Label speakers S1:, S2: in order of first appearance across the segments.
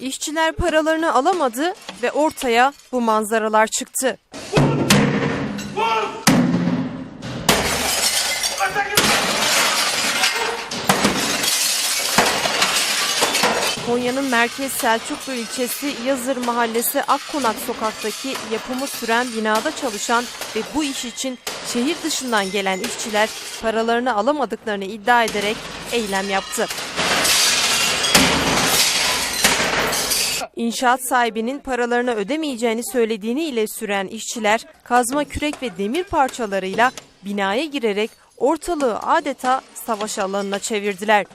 S1: İşçiler paralarını alamadı ve ortaya bu manzaralar çıktı. Konya'nın merkez Selçuklu ilçesi Yazır Mahallesi Akkonak sokaktaki yapımı süren binada çalışan ve bu iş için şehir dışından gelen işçiler paralarını alamadıklarını iddia ederek eylem yaptı. İnşaat sahibinin paralarını ödemeyeceğini söylediğini ile süren işçiler kazma kürek ve demir parçalarıyla binaya girerek ortalığı adeta savaş alanına çevirdiler.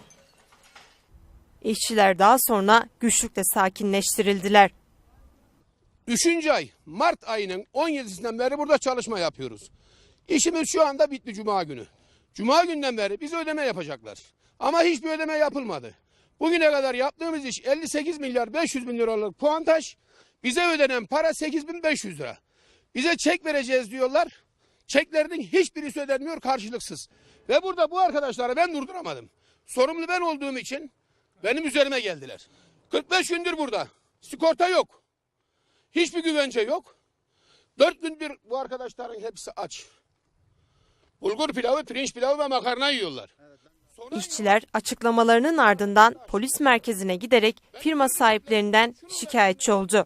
S1: İşçiler daha sonra güçlükle sakinleştirildiler.
S2: Üçüncü ay Mart ayının 17'sinden beri burada çalışma yapıyoruz. İşimiz şu anda bitti Cuma günü. Cuma günden beri biz ödeme yapacaklar. Ama hiçbir ödeme yapılmadı. Bugüne kadar yaptığımız iş 58 milyar 500 bin liralık puantaj. Bize ödenen para 8500 lira. Bize çek vereceğiz diyorlar. Çeklerinin hiçbirisi ödenmiyor karşılıksız. Ve burada bu arkadaşları ben durduramadım. Sorumlu ben olduğum için benim üzerime geldiler. 45 gündür burada. Sigorta yok. Hiçbir güvence yok. Dört gündür bu arkadaşların hepsi aç. Bulgur pilavı, pirinç pilavı ve makarna yiyorlar.
S1: İşçiler açıklamalarının ardından polis merkezine giderek firma sahiplerinden şikayetçi oldu.